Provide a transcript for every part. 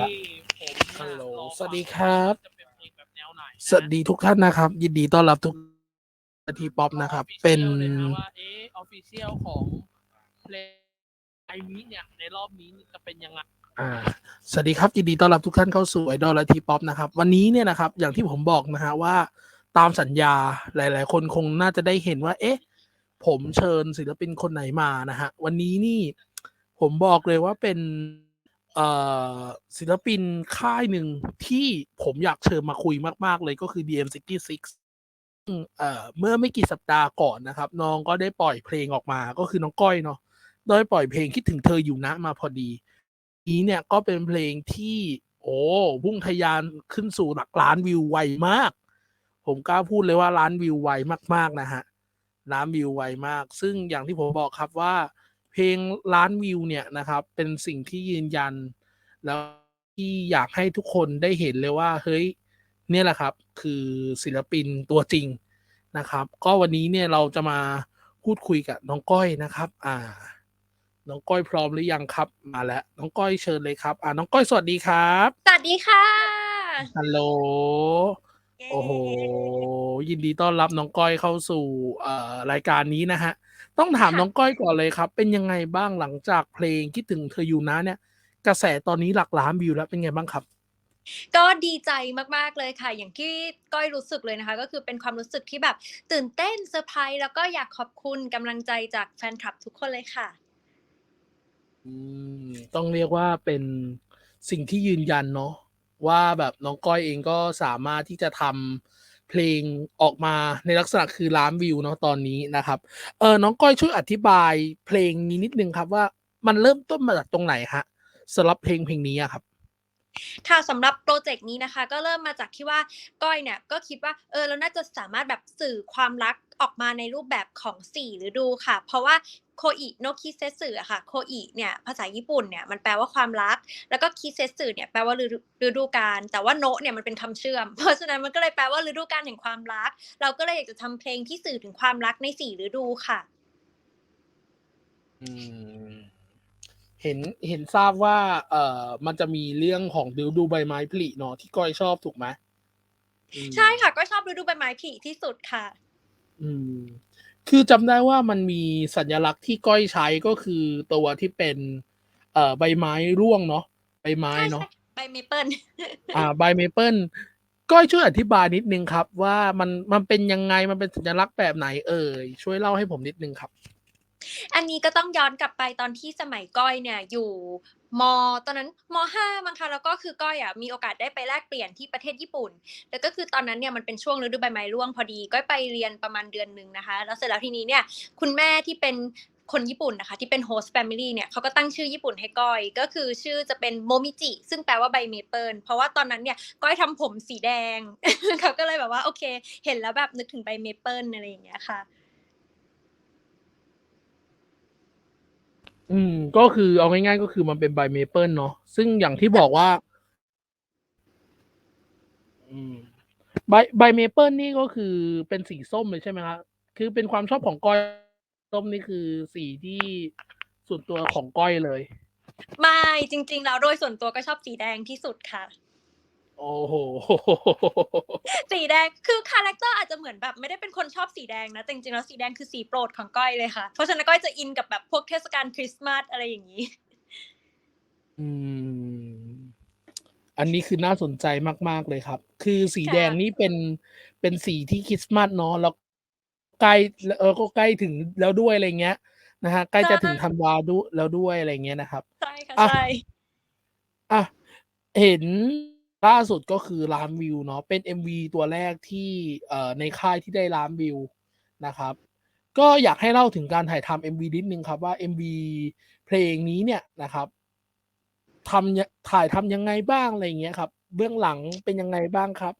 ผมฮัลโหลรอสวัสดีครับจะเป็นเพลงแบบแนวไหนนะสวัสดีทุกท่านนะครับ ยินดีต้อนรับทุกทีป๊อปนะครับขอเป็น official ลยนะว่าเอออฟฟิเชียลของเพลงไอนี้เนี่ยในรอบนี้จะเป็นยังไงอ่าสวัสดีครับยินดีต้อนรับทุกท่านเข้าสู่ไอดอลและทีป๊อปนะครับ วันนี้เนี่ยนะครับ อย่างที่ผมบอกนะฮะว่าตามสัญญาหลาย ๆ คนคงน่าจะได้เห็นว่า เอ๊ะ ผมเชิญศิลปินคนไหนมานะฮะวันนี้นี่ผมบอกเลยว่าเป็นเอ่อ ศิลปินค่ายหนึ่งที่ผมอยากเชิญมาคุยมาก ๆ เลยก็คือ DM66 เมื่อไม่กี่สัปดาห์ก่อนนะครับ น้องก็ได้ปล่อยเพลงออกมาก็คือน้องก้อยเนาะได้ปล่อยเพลงคิดถึงเธออยู่นะมาพอดี นี้เนี่ยก็เป็นเพลงที่ โอ้พุ่งทะยานขึ้นสู่หลักล้านวิวไวมาก ผมกล้าพูดเลยว่าล้านวิวไวมาก ๆ นะฮะล้านวิวไวมาก ซึ่งอย่างที่ผมบอกครับว่า เพลงล้านวิวเนี่ยนะครับ เป็นสิ่งที่ยืนยัน แล้วที่อยากให้ทุกคนได้เห็นเลยว่า เฮ้ย เนี่ยแหละครับ คือศิลปินตัวจริงนะครับ ก็วันนี้เนี่ยเราจะมาพูดคุยกับน้องก้อยนะครับ อ่า น้องก้อยพร้อมหรือยังครับ มาแล้ว น้องก้อยเชิญเลยครับ อ่า น้องก้อยสวัสดีครับ สวัสดีค่ะฮัลโหลโอ้โหยินดีต้อนรับน้องก้อยเข้าสู่เอ่อรายการนี้นะฮะ ต้องถามน้องก้อยก่อนเลยครับ เป็นยังไงบ้างหลังจากเพลงคิดถึงเธออยู่นะเนี่ย กระแสตอนนี้หลักล้านวิวแล้วเป็นไงบ้างครับ ก็ดีใจมากๆเลยค่ะ อย่างที่ก้อยรู้สึกเลยนะคะ ก็คือเป็นความรู้สึกที่แบบ ตื่นเต้นเซอร์ไพรส์แล้วก็อยากขอบคุณกำลังใจจากแฟนคลับทุกคนเลยค่ะ อืมต้องเรียกว่าเป็นสิ่งที่ยืนยันเนาะว่าแบบน้องก้อยเองก็สามารถที่จะทำ เพลงออกมาในลักษณะคือล้านวิวเนาะตอนนี้นะครับ เออน้องก้อยช่วยอธิบายเพลงนี้นิดนึงครับว่ามันเริ่มต้นมาจากตรงไหนฮะสำหรับเพลงเพลงนี้อะครับค่ะสำหรับโปรเจกต์นี้นะคะก็เริ่มมาจากที่ว่าก้อยเนี่ยก็คิดว่าเออเราน่าจะสามารถแบบสื่อความรักออกมาในรูปแบบของสี่ฤดูค่ะ เพราะว่า โคอิโนคิเซสึอะค่ะ โคอิเนี่ยภาษาญี่ปุ่นเนี่ยมันแปลว่าความรัก แล้วก็คิเซสึเนี่ยแปลว่าฤดูฤดูกาล แต่ว่าโนะเนี่ยมันเป็นคำเชื่อม เพราะฉะนั้นมันก็เลยแปลว่าฤดูกาลแห่งความรัก เราก็เลยอยากจะทำเพลงที่สื่อถึงความรักในสี่ฤดูค่ะ อืมเห็นเห็นทราบว่า เอ่อ มันจะมีเรื่องของฤดูใบไม้ผลิเนาะที่ก้อยชอบถูกไหมอืมใช่ค่ะ ก็ชอบฤดูใบไม้ผลิที่สุดค่ะ อืม คือจำได้ว่ามันมีสัญลักษณ์ที่ก้อยใช้ก็คือตัวที่เป็นเอ่อใบไม้ร่วงเนาะใบไม้ใช่เนาะใช่ใบเมเปิลอ่าใบเมเปิลก้อยช่วยอธิบายนิดนึงครับ ว่ามันมันเป็นยังไงมันเป็นสัญลักษณ์แบบไหนเอ่ยช่วยเล่าให้ผมนิดนึงครับ อันนี้ก็ต้องย้อนกลับไปตอนที่สมัยก้อยเนี่ยอยู่มตอนนั้นมห้ามั้งคะแล้วก็คือก้อยอะมีโอกาสได้ไปแลกเปลี่ยนที่ประเทศญี่ปุ่น แล้วก็คือตอนนั้นเนี่ยมันเป็นช่วงฤดูใบไม้ร่วงพอดีก้อยไปเรียนประมาณเดือนหนึ่งนะคะ แล้วเสร็จแล้วทีนี้เนี่ยคุณแม่ที่เป็นคนญี่ปุ่นนะคะที่เป็นโฮสต์แฟมิลี่เนี่ยเขาก็ตั้งชื่อญี่ปุ่นให้ก้อย ก็คือชื่อจะเป็นโมมิจิซึ่งแปลว่าใบเมเปิลเพราะว่าตอนนั้นเนี่ยก้อยทำผมสีแดงเขาก็เลยแบบว่าโอเค เห็นแล้วแบบนึกถึงใบเมเปิลอะไรอย่างเงี้ยค่ะ อืม ก็คือเอาง่ายๆก็คือมันเป็นใบเมเปิลเนาะซึ่งอย่างที่บอกว่า อืมใบใบเมเปิลนี่ก็คือเป็นสีส้มเลยใช่ไหมครับคือเป็นความชอบของก้อยส้มนี่คือสีที่ส่วนตัวของก้อยเลย ไม่จริง ๆ แล้วโดยส่วนตัวก็ชอบสีแดงที่สุดค่ะ โอ้โห สีแดงคือคาแรคเตอร์อาจจะเหมือนแบบไม่ได้เป็นคนชอบสีแดงนะแต่จริงๆแล้วสีแดงคือสีโปรดของก้อยเลยค่ะ เพราะฉะนั้นก้อยจะอินกับแบบพวกเทศกาลคริสต์มาสอะไรอย่างนี้ อืม อันนี้คือน่าสนใจมาก ๆเลยครับ คือสีค่ะแดงนี่เป็นเป็นสีที่คริสต์มาสเนาะแล้วใกล้เออก็ใกล้ถึงแล้วด้วยอะไรเงี้ยนะฮะใกล้จะถึงธันวาดุแล้วด้วยอะไรเงี้ยนะครับใช่ค่ะอะใช่อะเห็น ล่าสุดก็คือล้านวิวเนาะเป็น MV ตัวแรกที่เอ่อในค่ายที่ได้ล้านวิวนะครับ ก็อยากให้เล่าถึงการถ่ายทำ MV นิดนึงครับว่า MV เพลงนี้เนี่ยนะครับทำถ่ายทำยังไงบ้างอะไรเงี้ยครับ เบื้องหลังเป็นยังไงบ้างครับ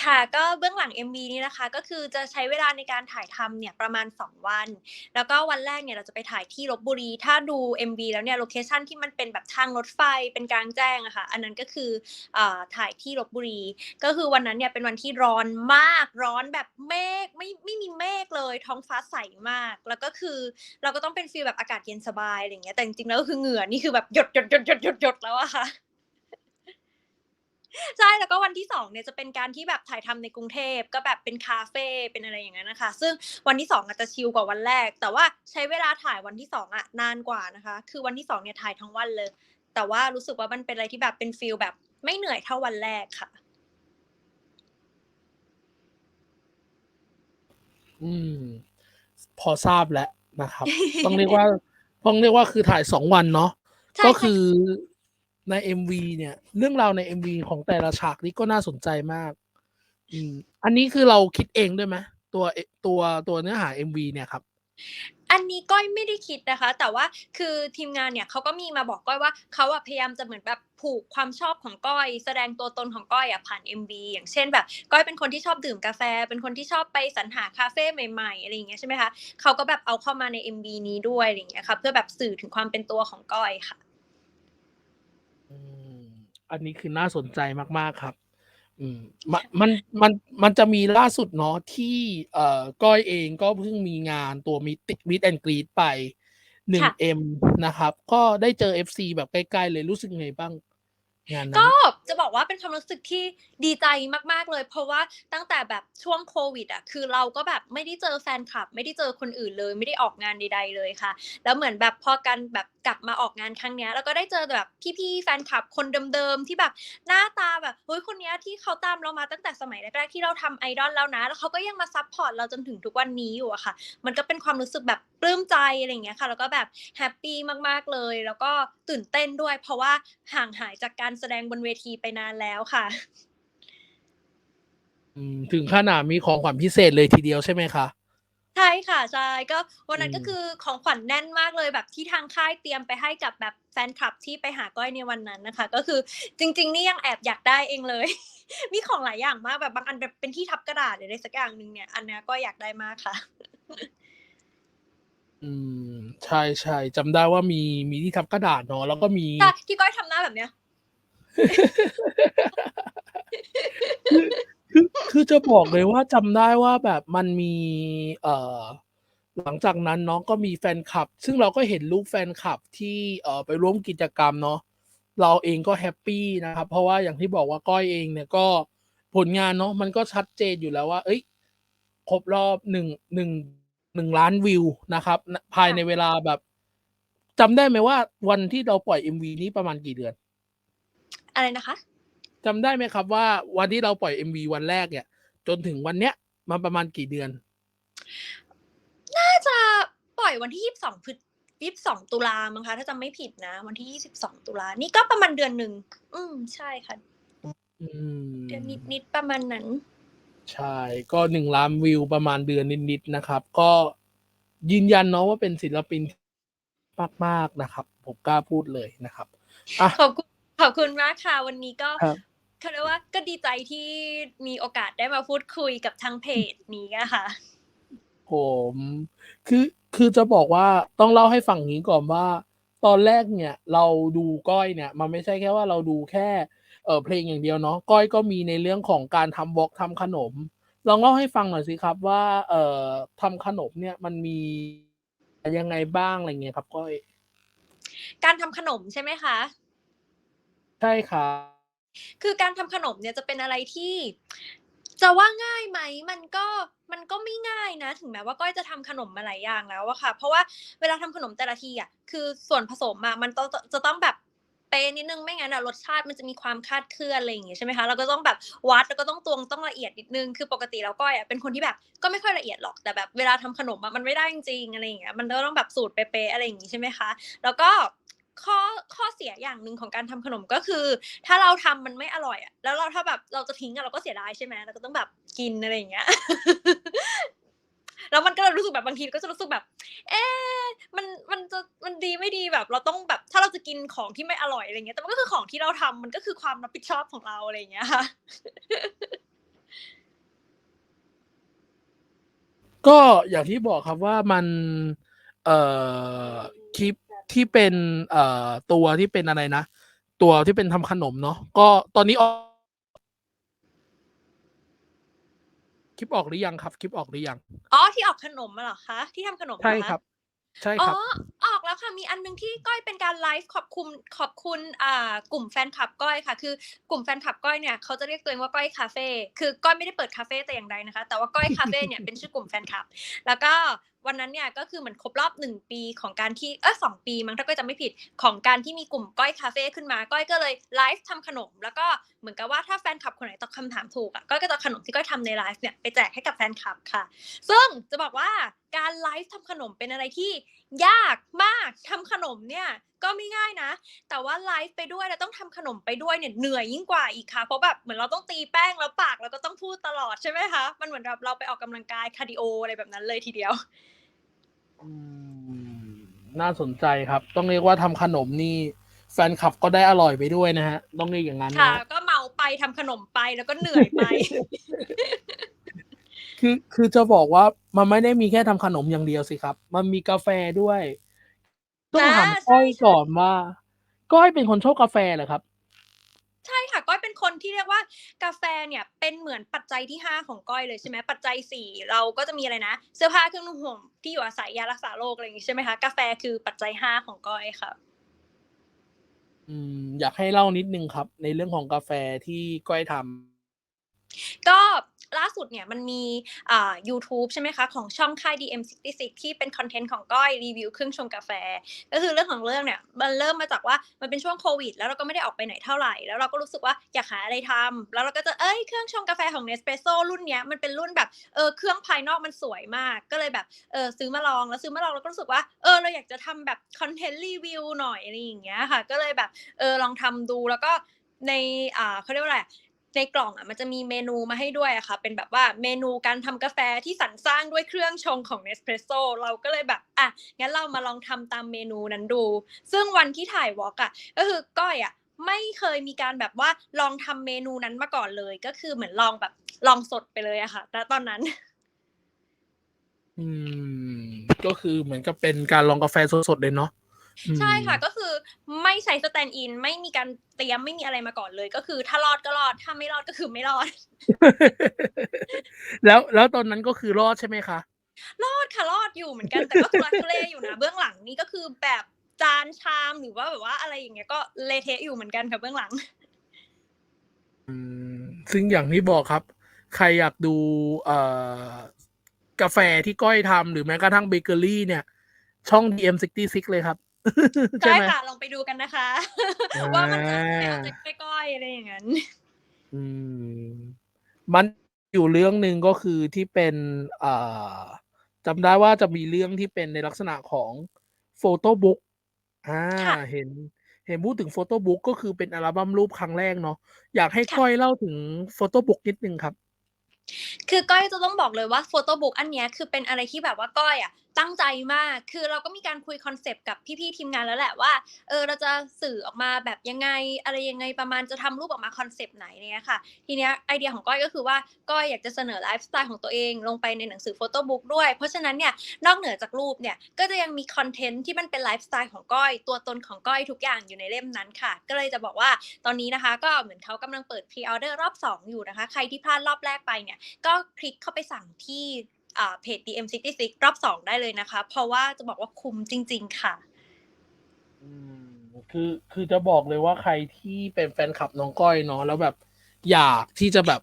ค่ะก็เบื้องหลัง MV นี้นะคะ ก็คือจะใช้เวลาในการถ่ายทำเนี่ยประมาณ 2 วัน แล้วก็วันแรกเนี่ยเราจะไปถ่ายที่ลบบุรี ถ้าดู MV แล้วเนี่ยโลเคชันที่มันเป็นแบบทางรถไฟเป็นกลางแจ้งอะค่ะอันนั้นก็คืออถ่ายที่ลบบุรี ก็คือวันนั้นเนี่ยเป็นวันที่ร้อนมากร้อนแบบเมฆไม่ไม่มีเมฆเลยท้องฟ้าใสมาก แล้วก็คือเราก็ต้องเป็นฟีลแบบอากาศเย็นสบายอะไรเงี้ยแต่จริงๆแล้วก็คือเหงื่อนี่คือแบบหยดหยดหยดหยดหยดหยดแล้วอะค่ะ ใช่แล้วก็วันที่สองเนี่ยจะเป็นการที่แบบถ่ายทำในกรุงเทพก็แบบเป็นคาเฟ่เป็นอะไรอย่างนั้นนะคะ ซึ่งวันที่สองอาจจะชิลกว่าวันแรก แต่ว่าใช้เวลาถ่ายวันที่สองอะนานกว่านะคะ คือวันที่สองเนี่ยถ่ายทั้งวันเลย แต่ว่ารู้สึกว่ามันเป็นอะไรที่แบบเป็นฟิลแบบไม่เหนื่อยเท่าวันแรกค่ะ อืม พอทราบแล้วนะครับ ต้องเรียกว่าต้องเรียกว่าคือถ่ายสองวันเนาะใช่ก็ใช่คือ ใน MV เนี่ย เรื่องราวใน MV ของแต่ละฉากนี้ก็น่าสนใจมาก อืมอันนี้คือเราคิดเองด้วยไหมตัวตัวตัวเนื้อหา MV เนี่ยครับ อันนี้ก้อยไม่ได้คิดนะคะ แต่ว่าคือทีมงานเนี่ยเขาก็มีมาบอกก้อยว่าเขาอะพยายามจะเหมือนแบบผูกความชอบของก้อย แสดงตัวตนของก้อยอะผ่าน MV อย่างเช่นแบบ ก้อยเป็นคนที่ชอบดื่มกาแฟ เป็นคนที่ชอบไปสรรหาคาเฟ่ใหม่ๆอะไรอย่างเงี้ยใช่ไหมคะเขาก็แบบเอาเข้ามาใน MV นี้ด้วยอะไรอย่างเงี้ยค่ะเพื่อแบบสื่อถึงความเป็นตัวของก้อยค่ะ อันนี้คือน่าสนใจมาก ๆ ครับ อืมมันมันมันมันจะมีล่าสุดเนาะที่เอ่อก้อยเองก็เพิ่งมีงานตัวมิติมิดแอนกรีดไปหนึ่งค่ะเอ็มนะครับ ก็ได้เจอ FC แบบใกล้ ๆ เลยรู้สึกไงบ้างงานนั้นก็จะบอกว่าเป็นความรู้สึกที่ดีใจมากๆเลย เพราะว่าตั้งแต่แบบช่วงโควิดอะคือเราก็แบบไม่ได้เจอแฟนคลับ ไม่ได้เจอคนอื่นเลย ไม่ได้ออกงานใดๆเลยค่ะ แล้วเหมือนแบบพอกันแบบกลับมาออกงานครั้งเนี้ยแล้วก็ได้เจอแบบพี่ๆแฟนคลับคนเดิมๆที่แบบหน้าตาแบบเฮ้ยคนเนี้ยที่เขาตามเรามาตั้งแต่สมัยแรกๆที่เราทำไอดอลแล้วนะ แล้วเขาก็ยังมาซัพพอร์ตเราจนถึงทุกวันนี้อยู่อะค่ะ มันก็เป็นความรู้สึกแบบปลื้มใจอะไรอย่างเงี้ยค่ะ แล้วก็แบบแฮปปี้มากๆเลย แล้วก็ตื่นเต้นด้วย เพราะว่าห่างหายจากการแสดงบนเวทีไปนานแล้วค่ะ อืมถึงขนาดมีของขวัญพิเศษเลยทีเดียวใช่ไหมคะ ใช่ค่ะใช่ก็วันนั้นอืมก็คือของขวัญแน่นมากเลยแบบที่ทางค่ายเตรียมไปให้กับแบบแฟนคลับที่ไปหาก้อยในวันนั้นนะคะ ก็คือจริง ๆ นี่ยังแอบอยากได้เองเลย มีของหลายอย่างมากแบบบางอันแบบเป็นที่ทับกระดาษหรืออะไรสักอย่างหนึ่งเนี่ย อันเนี้ยก็อยากได้มากค่ะ อืมใช่ใช่จำได้ว่ามีมีที่ทับกระดาษเนาะแล้วก็มีใช่ที่ก้อยทำหน้าแบบเนี้ย คือคือจะบอกเลยว่าจำได้ว่าแบบมันมี เอ่อ หลังจากนั้นเนาะก็มีแฟนคลับ ซึ่งเราก็เห็นรูปแฟนคลับที่เอ่อไปร่วมกิจกรรมเนาะเราเองก็แฮปปี้นะครับ เพราะว่าอย่างที่บอกว่าก้อยเองเนี่ยก็ผลงานเนาะมันก็ชัดเจนอยู่แล้วว่า เอ้ยครบรอบหนึ่งหนึ่งหนึ่งล้านวิวนะครับ ภายในเวลาแบบจำได้ไหมว่าวันที่เราปล่อย MV นี้ประมาณกี่เดือน อะไรนะคะ จำได้ไหมครับว่าวันที่เราปล่อย MV วันแรกเนี่ย จนถึงวันเนี้ยมันประมาณกี่เดือน น่าจะปล่อยวันที่ยี่สิบสองพฤษยี่สิบสองตุลามั้งคะ ถ้าจำไม่ผิดนะ วันที่ยี่สิบสองตุลานี่ก็ประมาณเดือนหนึ่งอืมใช่ค่ะอืมเดือนนิดๆประมาณนั้น ใช่ก็หนึ่งล้านวิวประมาณเดือนนิดๆนะครับ ก็ยืนยันเนาะว่าเป็นศิลปินมากๆนะครับ ผมกล้าพูดเลยนะครับ อะ ขอบคุณขอบคุณมากค่ะ วันนี้ก็ครับ เขาเรียกว่าก็ดีใจที่มีโอกาสได้มาพูดคุยกับทางเพจนี้อะค่ะ ผมคือคือจะบอกว่าต้องเล่าให้ฟังอย่างนี้ก่อนว่า ตอนแรกเนี่ยเราดูก้อยเนี่ย มันไม่ใช่แค่ว่าเราดูแค่เออเพลงอย่างเดียวเนาะก้อยก็มีในเรื่องของการทำบล็อกทำขนมลองเล่าให้ฟังหน่อยสิครับว่า เอ่อทำขนมเนี่ยมันมียังไงบ้างอะไรเงี้ยครับก้อย การทำขนมใช่ไหมคะ ใช่ครับ คือการทำขนมเนี่ยจะเป็นอะไรที่จะว่าง่ายไหมมันก็มันก็ไม่ง่ายนะ ถึงแม้ว่าก้อยจะทำขนมมาหลายอย่างแล้วอะค่ะ เพราะว่าเวลาทำขนมแต่ละทีอะคือส่วนผสมอะมันต้องจะต้องแบบเป๊ะนิดนึงไม่งั้นอะรสชาติมันจะมีความคาดเคลื่อนอะไรอย่างเงี้ยใช่ไหมคะเราก็ต้องแบบวัดแล้วก็ต้องตวงต้องละเอียดนิดนึงคือปกติแล้วก้อยอะเป็นคนที่แบบก็ไม่ค่อยละเอียดหรอกแต่แบบเวลาทำขนมอะมันไม่ได้จริงๆอะไรอย่างเงี้ยมันก็ต้องแบบสูตรเป๊ะๆอะไรอย่างงี้ใช่ไหมคะแล้วก็ ข้อข้อเสียอย่างหนึ่งของการทำขนมก็คือ ถ้าเราทำมันไม่อร่อยอะแล้วเราถ้าแบบเราจะทิ้งอะเราก็เสียดายใช่ไหมเราก็ต้องแบบกินอะไรอย่างเงี้ยแล้วมันก็รู้สึกแบบบางทีก็จะรู้สึกแบบ เอ๊มันมันจะมันดีไม่ดีแบบ เราต้องแบบ ถ้าเราจะกินของที่ไม่อร่อยอะไรเงี้ยแต่มันก็คือของที่เราทำมันก็คือความรับผิดชอบของเราอะไรอย่างเงี้ยค่ะก็อย่างที่บอกครับว่ามัน เอ่อคลิป ที่เป็นเอ่อตัวที่เป็นอะไรนะ ตัวที่เป็นทำขนมเนาะก็ตอนนี้ออกคลิปออกหรือยังครับ คลิปออกหรือยังอ๋อที่ออกขนมมาเหรอคะที่ทำขนมเหอใช่คะครับ ใช่อ๋คอรับออกบอกแล้วค่ะมีอันหนึงที่ก้อยเป็นการไลฟ์ขอบคุณขอบคุณอ่ากลุ่มแฟนคลับก้อยค่ะ คือกลุ่มแฟนคลับก้อยเนี่ยเขาจะเรียกตัวเองว่าก้อยคาเฟ่คือก้อยไม่ได้เปิดคาเฟ่แต่อย่างใดนะคะ แต่ว่าก้อยคาเฟ่เนี่ยเป็นชื่อกลุ่มแฟนคลับ แล้วก็ วันนั้นเนี่ยก็คือเหมือนครบรอบหนึ่งปีของการที่เออสองปีมั้งถ้าก้อยจำไม่ผิดของการที่มีกลุ่มก้อยคาเฟ่ขึ้นมา ก้อยก็เลยไลฟ์ทำขนม แล้วก็เหมือนกับว่าถ้าแฟนคลับคนไหนตอบคำถามถูกอะก้อยก็จะขนมที่ก้อยทำในไลฟ์เนี่ยไปแจกให้กับแฟนคลับค่ะ ซึ่งจะบอกว่าการไลฟ์ทำขนมเป็นอะไรที่ยากมากทำขนมเนี่ยก็ไม่ง่ายนะ แต่ว่าไลฟ์ไปด้วยแล้วต้องทำขนมไปด้วยเนี่ยเหนื่อยยิ่งกว่าอีกค่ะ เพราะแบบเหมือนเราต้องตีแป้งแล้วปากเราก็ต้องพูดตลอดใช่ไหมคะ มันเหมือนแบบเราไปออกกำลังกายคาร์ดิโออะไรแบบนั้นเลยทีเดียว น่าสนใจครับ ต้องเรียกว่าทำขนมนี่แฟนคลับก็ได้อร่อยไปด้วยนะฮะ ต้องเรียกอย่างนั้นค่ะ นะ ก็เมาไปทำขนมไปแล้วก็เหนื่อยไป คือคือจะบอกว่ามันไม่ได้มีแค่ทำขนมอย่างเดียวสิครับ มันมีกาแฟด้วย ต้องถามอ่าใช่ก้อยใช่ ก่อนว่า ก้อยเป็นคนชอบกาแฟเหรอครับ ใช่ค่ะก้อยเป็นคน ที่เรียกว่ากาแฟเนี่ยเป็นเหมือนปัจจัยที่ห้าของก้อยเลยใช่ไหมปัจจัยสี่เราก็จะมีอะไรนะ เสื้อผ้าเครื่องนุ่งห่มที่อยู่อาศัยยารักษาโรคอะไรอย่างงี้ใช่ไหมคะกาแฟคือปัจจัยห้าของก้อยค่ะอืมอยากให้เล่านิดนึงครับ ในเรื่องของกาแฟที่ก้อยทำก็ ล่าสุดเนี่ยมันมีอ่า YouTube ใช่ไหมคะ ของช่องค่าย DM66 ที่เป็นคอนเทนต์ของก้อยรีวิวเครื่องชงกาแฟ ก็คือเรื่องของเรื่องเนี่ยมันเริ่มมาจากว่ามันเป็นช่วงโควิด แล้วเราก็ไม่ได้ออกไปไหนเท่าไหร่ แล้วเราก็รู้สึกว่าอยากหาอะไรทำแล้วเราก็จะเอ้ยเครื่องชงกาแฟของ Nespresso รุ่นเนี้ยมันเป็นรุ่นแบบเออเครื่องภายนอกมันสวยมาก ก็เลยแบบเออซื้อมาลองแล้วซื้อมาลองแล้วก็รู้สึกว่าเออเราอยากจะทำแบบคอนเทนต์รีวิวหน่อยอะไรอย่างเงี้ยค่ะ ก็เลยแบบเออลองทำดูแล้วก็ในอ่าเขาเรียกว่าอะไร ในกล่องอะมันจะมีเมนูมาให้ด้วยอะค่ะ เป็นแบบว่าเมนูการทำกาแฟที่สรรสร้างด้วยเครื่องชงของ Nespresso เราก็เลยแบบอะงั้นเรามาลองทำตามเมนูนั้นดู ซึ่งวันที่ถ่ายวอล์กอะก็คือก้อยอะไม่เคยมีการแบบว่าลองทำเมนูนั้นมาก่อนเลย ก็คือเหมือนลองแบบลองสดไปเลยอะค่ะแต่ตอนนั้น อืม ก็คือเหมือนกับเป็นการลองกาแฟสดๆเลยเนาะ ใช่ค่ะก็คือไม่ใช้สแตนด์อินไม่มีการเตรียมไม่มีอะไรมาก่อนเลย ก็คือถ้ารอดก็รอดถ้าไม่รอดก็คือไม่รอด แล้วแล้วตอนนั้นก็คือรอดใช่ไหมคะรอดค่ะรอดอยู่เหมือนกันแต่ก็ทุลักทุเลอยู่นะเบื้องหลังนี่ก็คือแบบจานชามหรือว่าแบบว่าอะไรอย่างเงี้ยก็เละเทะอยู่เหมือนกันค่ะเบื้องหลังอืมซึ่งอย่างที่บอกครับ ใครอยากดูเอ่อกาแฟที่ก้อยทำหรือแม้กระทั่งเบเกอรี่เนี่ย ช่อง DM66 เลยครับ ใช่ใช่ไหมค่ะลองไปดูกันนะคะอ่าว่ามันจะไม่เอาใจก้อยๆอะไรอย่างนั้นอืมมันอยู่เรื่องหนึ่งก็คือที่เป็นเอ่อจำได้ว่าจะมีเรื่องที่เป็นในลักษณะของโฟโต้บุ๊กอ่าค่ะเห็น เห็นพูดถึงโฟโต้บุ๊กก็คือเป็นอัลบั้มรูปครั้งแรกเนาะอยากให้ค่ะก้อยเล่าถึงโฟโต้บุ๊กนิดนึงครับ คือก้อยจะต้องบอกเลยว่าโฟโต้บุ๊กอันเนี้ยคือเป็นอะไรที่แบบว่าก้อยอะ ตั้งใจมาก คือเราก็มีการคุยคอนเซปต์กับพี่ๆทีมงานแล้วแหละว่า เออเราจะสื่อออกมาแบบยังไง อะไรยังไงประมาณจะทำรูปออกมาคอนเซปต์ไหนเนี้ยค่ะ ทีเนี้ยไอเดียของก้อยก็คือว่าก้อยอยากจะเสนอไลฟ์สไตล์ของตัวเองลงไปในหนังสือโฟโต้บุ๊กด้วย เพราะฉะนั้นเนี่ยนอกเหนือจากรูปเนี่ยก็จะยังมีคอนเทนต์ที่มันเป็นไลฟ์สไตล์ของก้อย ตัวตนของก้อยทุกอย่างอยู่ในเล่มนั้นค่ะ ก็เลยจะบอกว่าตอนนี้นะคะ ก็เหมือนเขากำลังเปิดพรีออเดอร์รอบ 2 อยู่นะคะ ใครที่พลาดรอบแรกไปเนี่ยก็คลิกเข้าไปสั่งที่ เพจ DM66 รอบ2ได้เลยนะคะ เพราะว่าจะบอกว่าคุ้มจริง ๆ ค่ะอืมคือคือจะบอกเลยว่าใครที่เป็นแฟนคลับน้องก้อยเนาะแล้วแบบอยากที่จะแบบ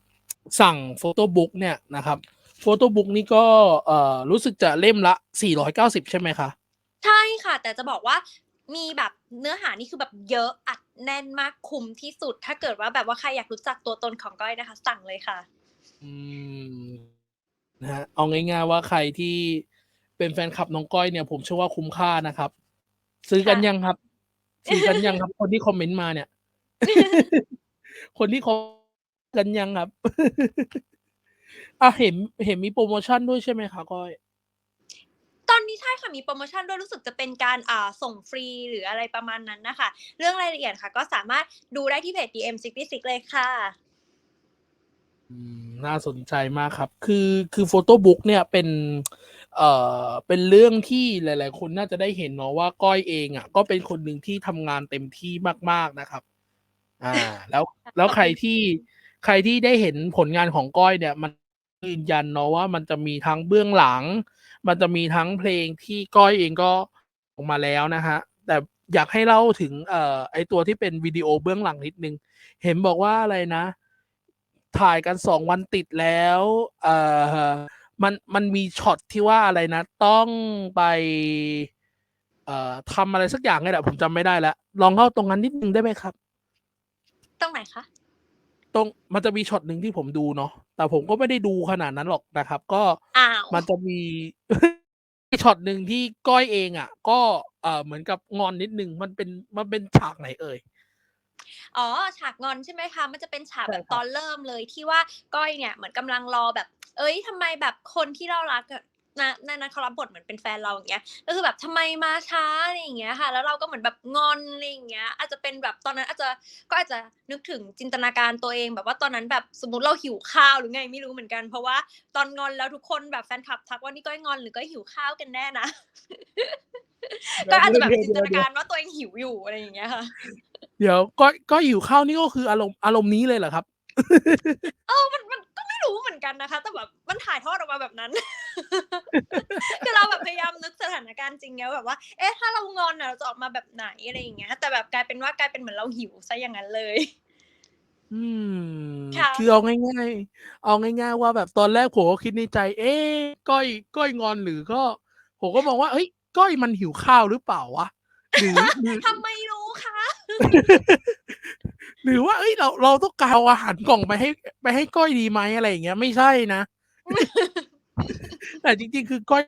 สั่งโฟโต้บุ๊กเนี่ยนะครับโฟโต้บุ๊กนี่ก็เอ่อรู้สึกจะเล่มละ 490 ใช่ไหมคะ ใช่ค่ะ แต่จะบอกว่ามีแบบเนื้อหานี่คือแบบเยอะอัดแน่นมากคุ้มที่สุด ถ้าเกิดว่าแบบว่าใครอยากรู้จักตัวตนของก้อยนะคะ สั่งเลยค่ะ อืม นะฮะเอาง่ายๆว่าใครที่เป็นแฟนคลับน้องก้อยเนี่ย ผมเชื่อว่าคุ้มค่านะครับ ซื้อกันค่ะยังครับ ซื้อกันยังครับ คนที่คอมเมนต์มาเนี่ย คนที่คอมกันยังครับอะเห็นเห็นมีโปรโมชั่นด้วยใช่ไหมคะก้อยตอนนี้ใช่ค่ะมีโปรโมชั่นด้วยรู้สึกจะเป็นการอ่าส่งฟรีหรืออะไรประมาณนั้นนะคะ เรื่องรายละเอียดค่ะ ก็สามารถดูได้ที่เพจ DM66 เลยค่ะ อืม น่าสนใจมากครับ คือคือโฟโต้บุ๊กเนี่ยเป็นเอ่อเป็นเรื่องที่หลาย ๆ คนน่าจะได้เห็นเนาะว่าก้อยเองอะ ก็เป็นคนหนึ่งที่ทำงานเต็มที่มาก ๆนะครับ อ่า แล้วแล้วใครที่ใครที่ได้เห็นผลงานของก้อยเนี่ย มันยืนยันเนาะว่ามันจะมีทั้งเบื้องหลัง มันจะมีทั้งเพลงที่ก้อยเองก็ออกมาแล้วนะฮะแต่อยากให้เล่าถึงเอ่อไอตัวที่เป็นวิดีโอเบื้องหลังนิดนึง เห็นบอกว่าอะไรนะ ถ่ายกันสองวันติดแล้วเอ่อมันมันมีช็อตที่ว่าอะไรนะ ต้องไป เอ่อทำอะไรสักอย่างไงแหละผมจำไม่ได้แล้วลองเล่าตรงนั้นนิดนึงได้ไหมครับ ตรงไหนคะ ตรงมันจะมีช็อตหนึ่งที่ผมดูเนาะแต่ผมก็ไม่ได้ดูขนาดนั้นหรอกนะครับ ก็อ้าว มันจะมี ช็อตหนึ่งที่ก้อยเองอะ ก็เอ่อเหมือนกับงอนนิดนึงมันเป็นมันเป็นฉากไหนเอ่ย อ๋อฉากงอนใช่ไหมคะมันจะเป็นฉากใช่แบบครับตอนเริ่มเลยที่ว่าก้อยเนี่ยเหมือนกำลังรอแบบ เอ้ยทำไมแบบคนที่เรารักอะ นะในนั้นเขารับบทเหมือนเป็นแฟนเราอย่างเงี้ยก็คือแบบทำไมมาช้าอะไรอย่างเงี้ยค่ะ แล้วเราก็เหมือนแบบงอนอะไรอย่างเงี้ย อาจจะเป็นแบบตอนนั้นอาจจะก็อาจจะนึกถึงจินตนาการตัวเอง แบบว่าตอนนั้นแบบสมมติเราหิวข้าวหรือไงไม่รู้เหมือนกัน เพราะว่าตอนงอนแล้วทุกคนแบบแฟนคลับทักว่านี่ก้อยงอนหรือก้อยหิวข้าวกันแน่นะก็อาจจะแบบจินตนาการว่าตัวเองหิวอยู่อะไรอย่างเงี้ยค่ะ เดี๋ยวก้อยก้อยอยู่ข้าวนี่ก็คืออารมณ์อารมณ์นี้เลยเหรอครับ เออมันมันก็ไม่ รู้เหมือนกันนะคะ แต่แบบมันถ่ายทอดออกมาแบบนั้นคือเราแบบพยายามนึกสถานการณ์จริงไงว่าแบบว่า เอ๊ะถ้าเรางอนอะเราจะออกมาแบบไหนอะไรอย่างเงี้ย แต่แบบกลายเป็นว่ากลายเป็นเหมือนเราหิวซะอย่างนั้นเลย อืมค่ะ คือเอาง่ายๆ เอาง่าย ๆ ว่าแบบตอนแรกผมก็คิดในใจ เอ๊ะก้อยก้อยงอนหรือก็ผมก็มองว่าเอ้ยก้อยมันหิวข้าวหรือเปล่าวะหรือหรือ ทำไมรู้คะ หรือว่าเอ้ยเราเราต้องการเอาอาหารกล่องไปให้ ไปให้ก้อยดีไหมอะไรอย่างเงี้ย ไม่ใช่นะ แต่จริง ๆ คือก้อย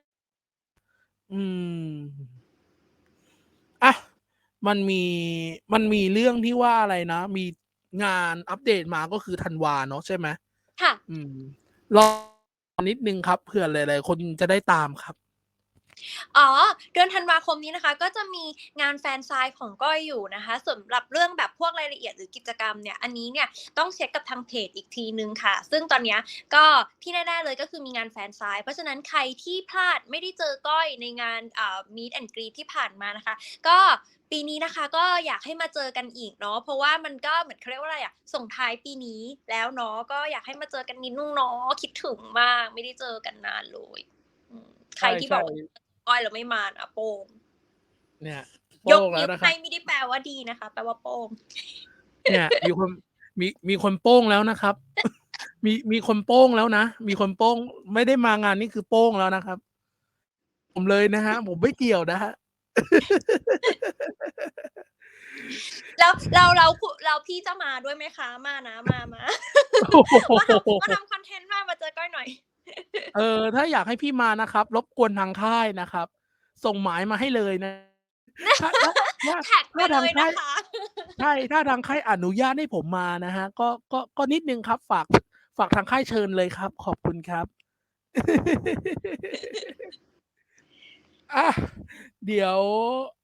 อืมอะมันมีมันมีเรื่องที่ว่าอะไรนะ มีงานอัปเดตมาก็คือธันวาเนาะใช่ไหมค่ะ อืมรอนิดนึงครับเผื่อหลายๆคนจะได้ตามครับ อ๋อเดือนธันวาคมนี้นะคะ ก็จะมีงานแฟนไซน์ของก้อยอยู่นะคะสำหรับเรื่องแบบพวกรายละเอียดหรือกิจกรรมเนี่ยอันนี้เนี่ยต้องเช็คกับทางเพจอีกทีนึงค่ะ ซึ่งตอนนี้ก็ที่แน่ๆเลยก็คือมีงานแฟนไซน์เพราะฉะนั้นใครที่พลาดไม่ได้เจอก้อยในงานอ่า meet and greet ที่ผ่านมานะคะ ก็ปีนี้นะคะก็อยากให้มาเจอกันอีกเนาะเพราะว่ามันก็เหมือนเขาเรียกว่าอะไรอะส่งท้ายปีนี้แล้วเนาะก็อยากให้มาเจอกันนิดนึงเนาะคิดถึงมากไม่ได้เจอกันนานเลยใครที่บอก ก้อยแล้วไม่มานะโป้งเนี่ยยโป้กงแล้นิ้ววนะครับ ให้ไม่ได้แปลว่าดีนะคะ แปลว่าโป้งเนี่ยมีคนมีมีคนโป้งแล้วนะครับ มีมีคนโป้งแล้วนะมีคนโป้งไม่ได้มางานนี่คือโป้งแล้วนะครับ ผมเลยนะฮะ ผมไม่เกี่ยวนะฮะแล้วเราเราเราพี่จะมาด้วยไหมคะมานะมามาโอ้โหมาทำมาทำคอนเทนต์มามาเจอก้อยหน่อย เออ ถ้าอยากให้พี่มานะครับ รบกวนทางค่ายนะครับ ส่งหมายมาให้เลยนะ ถ้าถ้าถ้าแท็กไปถ้าเลทางยค่านะย คะ ใช่ ถ้าทางค่ายอนุญาตให้ผมมานะฮะ ก็ ก็ ก็นิดนึงครับ ฝาก ฝากทางค่ายเชิญเลยครับ ขอบคุณครับ อะ เดี๋ยว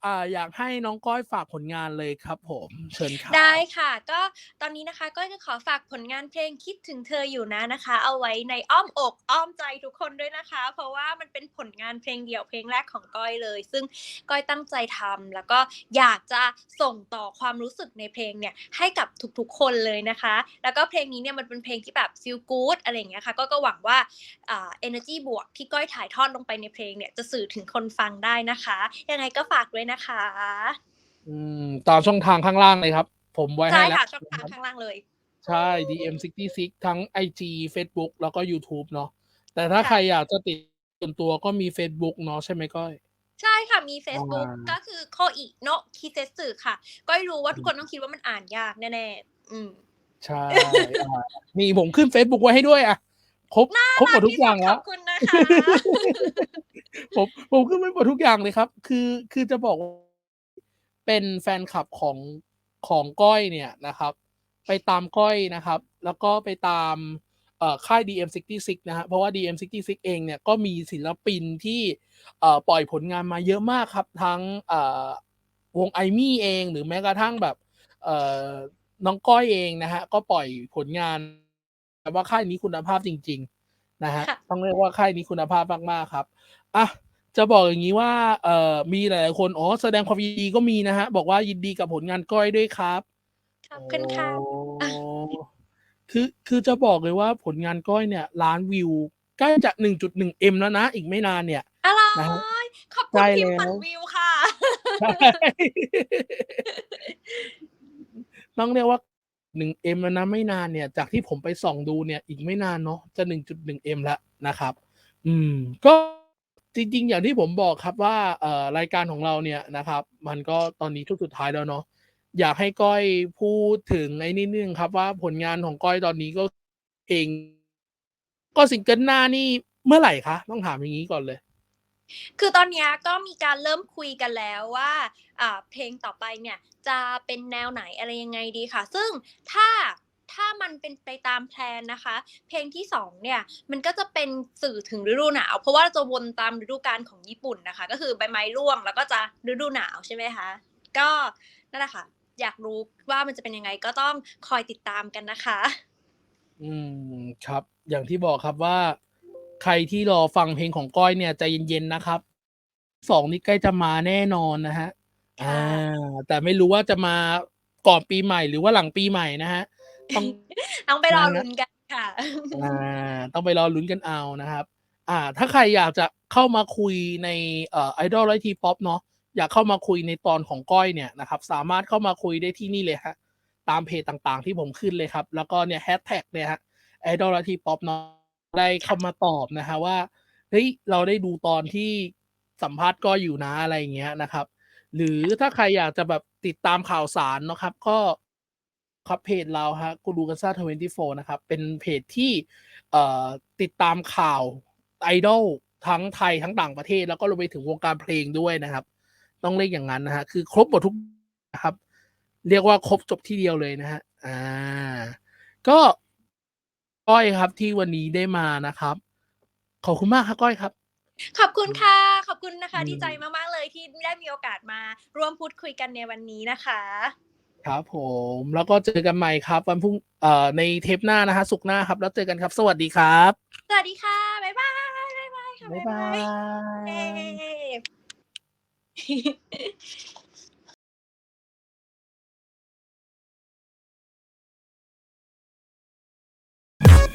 อ่าอยากให้น้องก้อยฝากผลงานเลยครับผมเชิญครับได้ค่ะ ก็ตอนนี้นะคะก็จะขอฝากผลงานเพลงคิดถึงเธออยู่นะนะคะ เอาไว้ในอ้อมอกอ้อมใจทุกคนด้วยนะคะ เพราะว่ามันเป็นผลงานเพลงเดี่ยวเพลงแรกของก้อยเลย ซึ่งก้อยตั้งใจทำแล้วก็อยากจะส่งต่อความรู้สึกในเพลงเนี่ยให้กับทุกๆคนเลยนะคะ แล้วก็เพลงนี้เนี่ยมันเป็นเพลงที่แบบ feel good อะไรอย่างเงี้ยค่ะก็ก็หวังว่าอ่า energy บวกที่ก้อยถ่ายทอดลงไปในเพลงเนี่ยจะสื่อถึงคนฟังได้นะคะยังไงก็ฝากด้วยนะคะ อืมตามช่องทางข้างล่างเลยครับ ผมไว้ใช่ให้แล้วค่ะช่องทางข้างล่างเลย ใช่ DM66 ทั้ง IG Facebook แล้วก็ YouTube เนาะแต่ถ้าค่ะ ใครอยากจะติดส่วนตัวก็มี Facebook เนาะใช่ไหมก้อย ใช่ค่ะมี Facebook อ่าก็คือโคอิโนะคิเซสึค่ะ ก็รู้ว่าทุกคนต้องคิดว่ามันอ่านยากแน่ๆอืม ใช่อ่านี่ผมขึ้น Facebook ไว้ให้ด้วยอะ ครบครบหมดทุกอย่างขแล้อวบคุณนะคะผมผมขึ้นไปหมดทุกอย่างเลยครับ คือคือจะบอกว่าเป็นแฟนคลับของของก้อยเนี่ยนะครับ ไปตามก้อยนะครับ แล้วก็ไปตามเอ่อค่าย DM66 นะฮะเพราะว่า DM66 เองเนี่ยก็มีศิลปินที่เอ่อปล่อยผลงานมาเยอะมากครับ ทั้งเอ่อวงไอมี่เอง หรือแม้กระทั่งแบบเอ่อน้องก้อยเองนะฮะก็ปล่อยผลงาน แต่ว่าค่ายนี้คุณภาพจริง ๆ นะฮะค่ะต้องเรียกว่าค่ายนี้คุณภาพมากๆครับอะจะบอกอย่างนี้ว่าเอ่อมีหลายๆคนอ๋อแสดงความยินดีก็มีนะฮะ บอกว่ายินดีกับผลงานก้อยด้วยครับขอบคุณค่ะโอ้คือคือจะบอกเลยว่าผลงานก้อยเนี่ยล้านวิวใกล้จะ 1.1M แล้วนะ อีกไม่นานเนี่ยอะไรนะฮะขอบคุใกณล้พิมพ์แล้วพันวิวค่ะใช่ต้องเรียกว่า หนึ่งเอ็มแล้วนะไม่นานเนี่ย จากที่ผมไปส่องดูเนี่ย อีกไม่นานเนาะจะหนึ่งจุดหนึ่งเอ็มแล้วนะครับ อืม ก็จริงๆ อย่างที่ผมบอกครับว่าเอ่อรายการของเราเนี่ยนะครับ มันก็ตอนนี้ทุกสุดท้ายแล้วเนาะอยากให้ก้อยพูดถึงไอ้นิดนึงครับว่าผลงานของก้อยตอนนี้ก็เพลงก็ซิงเกิลหน้านี่เมื่อไหร่คะ ต้องถามอย่างนี้ก่อนเลย คือตอนนี้ก็มีการเริ่มคุยกันแล้วว่าเพลงต่อไปเนี่ยจะเป็นแนวไหนอะไรยังไงดีค่ะ ซึ่งถ้าถ้ามันเป็นไปตามแพลนนะคะ เพลงที่สองเนี่ยมันก็จะเป็นสื่อถึงฤดูหนาว เพราะว่าจะวนตามฤดูกาลของญี่ปุ่นนะคะ ก็คือใบไม้ร่วงแล้วก็จะฤดูหนาวใช่ไหมคะก็นั่นแหละค่ะ อยากรู้ว่ามันจะเป็นยังไงก็ต้องคอยติดตามกันนะคะ อืมครับ อย่างที่บอกครับว่า ใครที่รอฟังเพลงของก้อยเนี่ยใจเย็นๆนะครับ สองนี่ใกล้จะมาแน่นอนนะฮะค่ะอ่า แต่ไม่รู้ว่าจะมาก่อนปีใหม่หรือว่าหลังปีใหม่นะฮะต้องต้องไปรอลุ้นกันค่ะอ่าต้องไปรอลุ้นกันเอานะครับ อ่า ถ้าใครอยากจะเข้ามาคุยในเอ่อไอดอลไลทีป๊อปเนาะอยากเข้ามาคุยในตอนของก้อยเนี่ยนะครับ สามารถเข้ามาคุยได้ที่นี่เลยฮะตามเพจต่างๆ ที่ผมขึ้นเลยครับ แล้วก็เนี่ยแฮชแท็กเนี่ยฮะไอดอลไลทีป๊อปเนาะ ได้เข้ามาตอบนะฮะว่าเฮ้ยเราได้ดูตอนที่สัมภาษณ์ก้อยู่นะอะไรเงี้ยนะครับ หรือถ้าใครอยากจะแบบติดตามข่าวสารนะครับ ก็ครับเพจเราฮะกูดูกันซ่าทเวนตี้โฟนะครับ เป็นเพจที่เอ่อติดตามข่าวไอดอลทั้งไทยทั้งต่างประเทศ แล้วก็รวมไปถึงวงการเพลงด้วยนะครับ ต้องเรียกอย่างนั้นนะฮะคือครบหมดทุกนะครับ เรียกว่าครบจบที่เดียวเลยนะฮะอ่าก็ ก้อยครับที่วันนี้ได้มานะครับ ขอบคุณมากครับก้อยครับ ขอบคุณค่ะ ขอบคุณนะคะอืม ดีใจมากๆเลยที่ได้มีโอกาสมาร่วมพูดคุยกันในวันนี้นะคะ ครับ ผมแล้วก็เจอกันใหม่ครับ วันพรุ่งเอ่อในเทปหน้านะฮะสุกร์หน้าครับ แล้วเจอกันครับ สวัสดีครับสวัสดีค่ะ บ๊ายบาย บ๊ายบายค่ะ บ๊ายบาย เย้